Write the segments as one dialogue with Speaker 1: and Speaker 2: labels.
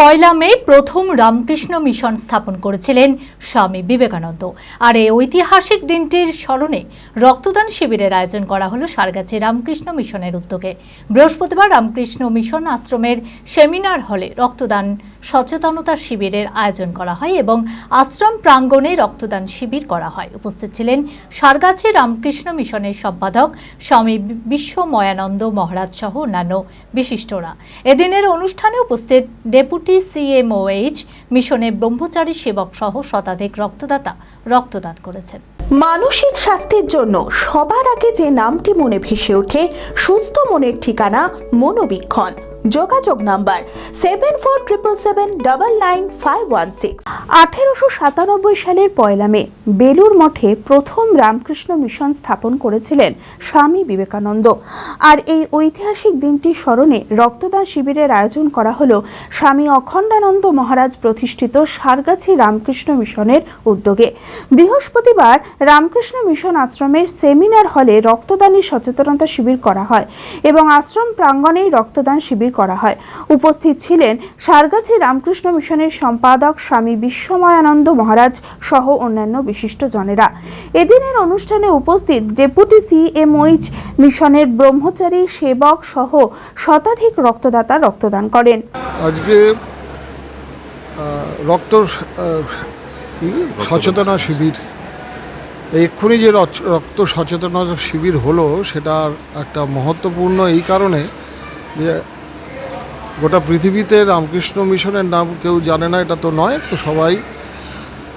Speaker 1: পয়লা মে প্রথম রামকৃষ্ণ মিশন স্থাপন করেছিলেন স্বামী বিবেকানন্দ। আর এই ঐতিহাসিক দিনটির স্মরণে রক্তদান শিবিরের আয়োজন করা হলো সারগাছি রামকৃষ্ণ মিশনের উদ্যোগে। বৃহস্পতিবার রামকৃষ্ণ মিশন আশ্রমের সেমিনার হলে রক্তদান সচেতনতা শিবিরের আয়োজন করা হয় এবং আশ্রম প্রাঙ্গণে রক্তদান শিবির করা হয়। উপস্থিত ছিলেন সারগাছি রামকৃষ্ণ মিশনের সম্পাদক স্বামী বিশ্বময়ানন্দ মহারাজ সহ অন্যান্য বিশিষ্টরা। এদিনের অনুষ্ঠানে উপস্থিত ডেপুটি সিএমওএইচ মিশনে ব্রহ্মচারী সেবক সহ শতাধিক রক্তদাতা রক্তদান করেছেন।
Speaker 2: মানসিক স্বাস্থ্যের জন্য সবার আগে যে নামটি মনে ভেসে ওঠে, সুস্থ মনের ঠিকানা মনোবীক্ষণ। যোগাযোগ number seven four triple seven double nine five one six. আঠেরোশো সাতানব্বই সালের পয়লা মে বেলুর মঠে প্রথম রামকৃষ্ণ মিশন স্থাপন করেছিলেন স্বামী বিবেকানন্দ। আর এই ঐতিহাসিক দিনটি স্মরণে রক্তদান শিবিরের আয়োজন করা হলো স্বামী অখণ্ডানন্দ মহারাজ প্রতিষ্ঠিত সারগাছি রামকৃষ্ণ মিশনের উদ্যোগে। বৃহস্পতিবার রামকৃষ্ণ মিশন আশ্রমের সেমিনার হলে রক্তদানের সচেতনতা শিবির করা হয় এবং আশ্রম প্রাঙ্গণেই রক্তদান শিবির করা হয়। উপস্থিত ছিলেন সারগাছি রামকৃষ্ণ মিশনের সম্পাদক স্বামী বিশ্বময়ানন্দ মহারাজ সহ অন্যান্য বিশিষ্ট জনেরা। এদিনের অনুষ্ঠানে উপস্থিত ডেপুটি সিএমওইচ মিশনের ব্রহ্মচারী সেবক সহ শতাধিক রক্তদাতা রক্তদান করেন।
Speaker 3: আজকে রক্ত সচেতনা শিবির। এই এক্ষুনি যে রচ- রক্ত সচেতনতা শিবির হলো সেটা একটা মহত্বপূর্ণ এই কারণে যে গোটা পৃথিবীতে রামকৃষ্ণ মিশনের নাম কেউ জানে না, এটা তো নয়, তো সবাই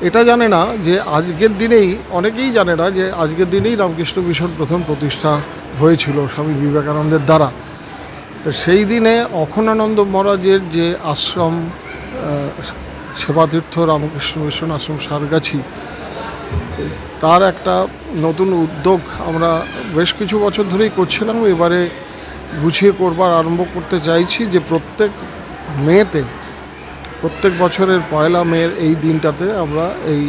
Speaker 3: এটা জানে না যে আজকের দিনেই, অনেকেই জানে না যে আজকের দিনেই রামকৃষ্ণ মিশন প্রথম প্রতিষ্ঠা হয়েছিল স্বামী বিবেকানন্দের দ্বারা। তো সেই দিনে অখণ্ডানন্দ মহারাজের যে আশ্রম সেবাতীর্থ রামকৃষ্ণ মিশন আশ্রম সারগাছি, তার একটা নতুন উদ্যোগ আমরা বেশ কিছু বছর ধরেই করছিলাম। এবারে গুছিয়ে করবার আরম্ভ করতে চাইছি যে প্রত্যেক মেতে, প্রত্যেক বছরের পয়লা মেয়ের এই দিনটাতে আমরা এই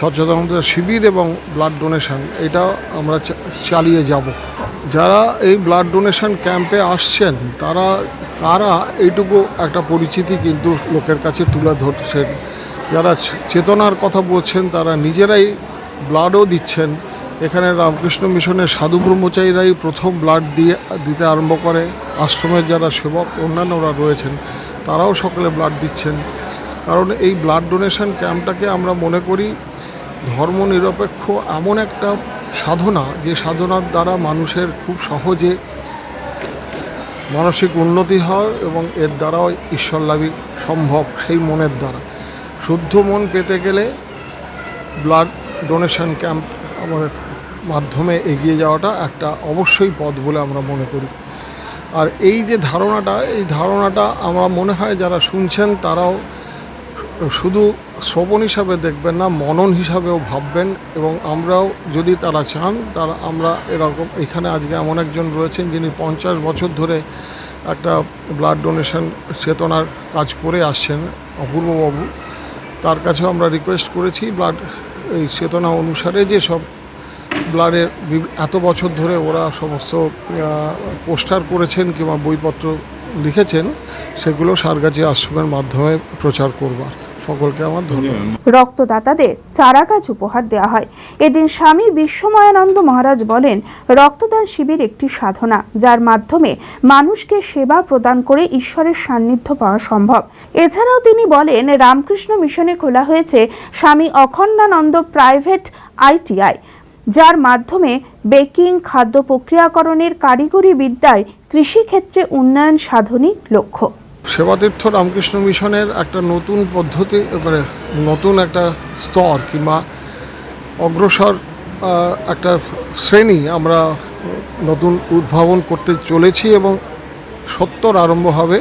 Speaker 3: সচেতনতা শিবির এবং ব্লাড ডোনেশন এটা আমরা চালিয়ে যাব। যারা এই ব্লাড ডোনেশন ক্যাম্পে আসছেন, তারা, কারা এইটুকু একটা পরিচিতি কিন্তু লোকের কাছে তুলে ধরছেন। যারা চেতনার কথা বলছেন, তারা নিজেরাই ব্লাডও দিচ্ছেন। এখানে রামকৃষ্ণ মিশনের সাধু ব্রহ্মচারীরাই প্রথম ব্লাড দিয়ে, দিতে আরম্ভ করে। আশ্রমের যারা সেবক, অন্যান্যরা রয়েছেন, তারাও সকলে ব্লাড দিচ্ছেন। কারণ এই ব্লাড ডোনেশন ক্যাম্পটাকে আমরা মনে করি ধর্মনিরপেক্ষ এমন একটা সাধনা, যে সাধনার দ্বারা মানুষের খুব সহজে মানসিক উন্নতি হয় এবং এর দ্বারাও ঈশ্বরলাভী সম্ভব সেই মনের দ্বারা। শুদ্ধ মন পেতে গেলে ব্লাড ডোনেশন ক্যাম্প আমাদের মাধ্যমে এগিয়ে যাওয়াটা একটা অবশ্যই পথ বলে আমরা মনে করি। আর এই যে ধারণাটা, এই ধারণাটা আমার মনে হয় যারা শুনছেন তারাও শুধু শ্রবণ হিসাবে দেখবেন না, মনন হিসাবেও ভাববেন এবং আমরাও যদি তারা চান, তারা আমরা এরকম এখানে আজকে এমন একজন রয়েছেন যিনি পঞ্চাশ বছর ধরে একটা ব্লাড ডোনেশন চেতনার কাজ করে আসছেন, অপূর্ববাবু। তার কাছেও আমরা রিকোয়েস্ট করেছি ব্লাড এই চেতনা অনুসারে যে সব ব্লাডের এত বছর ধরে ওরা সমস্ত পোস্টার করেছেন কিংবা বইপত্র লিখেছেন, সেগুলো সারগাছি আশ্রমের মাধ্যমে প্রচার করবার। সকলকে আমার ধন্যবাদ।
Speaker 2: রক্তদাতাদের চারাগাছ উপহার দেওয়া হয়। এদিন স্বামী বিশ্বময়ানন্দ মহারাজ বলেন, রক্তদান শিবির একটি সাধনা, যার মাধ্যমে মানুষকে সেবা প্রদান করে ঈশ্বরের সান্নিধ্য পাওয়া সম্ভব। এছাড়াও তিনি বলেন, রামকৃষ্ণ মিশনে খোলা হয়েছে স্বামী অখণ্ডানন্দ প্রাইভেট আইটিআই। যার মাধ্যমে বেকিং, খাদ্য প্রক্রিয়াকরণের কারিগরি বিদ্যায় কৃষিক্ষেত্রে উন্নয়ন সাধনই লক্ষ্য।
Speaker 3: সেবাতীর্থ রামকৃষ্ণ মিশনের একটা নতুন পদ্ধতি মানে নতুন একটা স্তর কিংবা অগ্রসর একটা শ্রেণি আমরা নতুন উদ্ভাবন করতে চলেছি এবং সত্তর আরম্ভ হবে।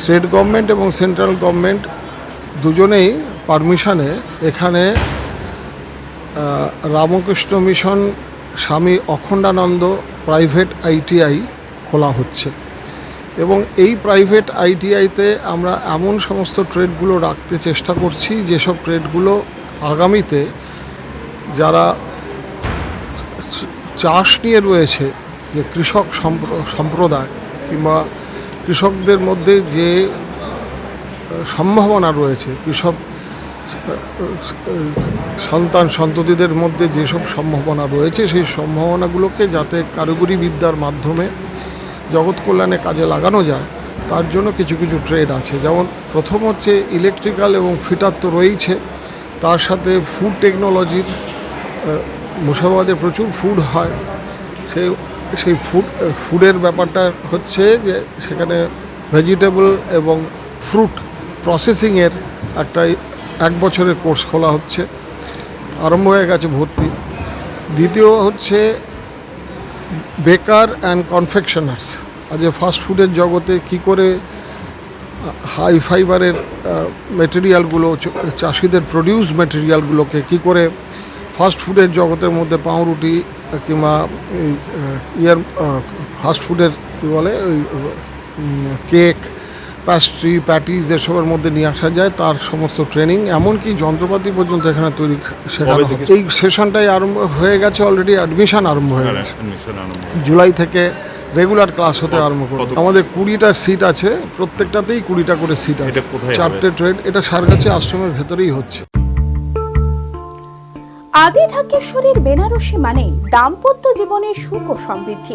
Speaker 3: স্টেট গভর্নমেন্ট এবং সেন্ট্রাল গভর্নমেন্ট দুজনেই পারমিশনে এখানে রামকৃষ্ণ মিশন স্বামী অখণ্ডানন্দ প্রাইভেট আইটিআই খোলা হচ্ছে। এবং এই প্রাইভেট আইটিআইতে আমরা এমন সমস্ত ট্রেডগুলো রাখতে চেষ্টা করছি, যেসব ট্রেডগুলো আগামীতে যারা চাষ নিয়ে রয়েছে, যে কৃষক সম্প্র- সম্প্রদায় কিংবা কৃষকদের মধ্যে যে সম্ভাবনা রয়েছে, কৃষক সন্তান সন্ততিদের মধ্যে যেসব সম্ভাবনা রয়েছে, সেই সম্ভাবনাগুলোকে যাতে কারিগরি বিদ্যার মাধ্যমে জগৎ কল্যাণে কাজে লাগানো যায়, তার জন্য কিছু কিছু ট্রেড আছে। যেমন প্রথম হচ্ছে ইলেকট্রিক্যাল এবং ফিটার তো রয়েছে তার সাথে ফুড টেকনোলজির মুর্শিদাবাদে প্রচুর ফুড হয়। সেই সেই ফুড ফুডের ব্যাপারটা হচ্ছে যে সেখানে ভেজিটেবল এবং ফ্রুট প্রসেসিংয়ের একটা এক বছরের কোর্স খোলা হচ্ছে, আরম্ভ হয়ে গেছে ভর্তি। দ্বিতীয় হচ্ছে বেকার অ্যান্ড কনফেকশনার্স আজ ফাস্ট ফুডের জগতে কি করে হাই ফাইবারের মেটেরিয়ালগুলো চাষিদের প্রডিউস মেটেরিয়ালগুলোকে কি করে ফাস্ট ফুডের জগতের মধ্যে পাউরুটি কিংবা ইয়ার ফাস্ট ফুডের কী বলে কেক প্যাস্ট্রি প্যাটিস এসবের মধ্যে নিয়ে আসা যায় তার সমস্ত ট্রেনিং এমনকি যন্ত্রপাতি পর্যন্ত এখানে তৈরি শেখানো? এই সেশনটাই আরম্ভ হয়ে গেছে অলরেডি অ্যাডমিশন আরম্ভ হয়ে গেছে। জুলাই থেকে রেগুলার ক্লাস হতে আরম্ভ করবে। আমাদের কুড়িটা সিট আছে প্রত্যেকটাতেই কুড়িটা করে সিট আছে? চারটে ট্রেড এটা সারগাছি আশ্রমের ভেতরেই হচ্ছে।
Speaker 2: আদি ঢাকেশ্বরীর বেনারসি মানেই দাম্পত্য জীবনের সুখ ও সমৃদ্ধি।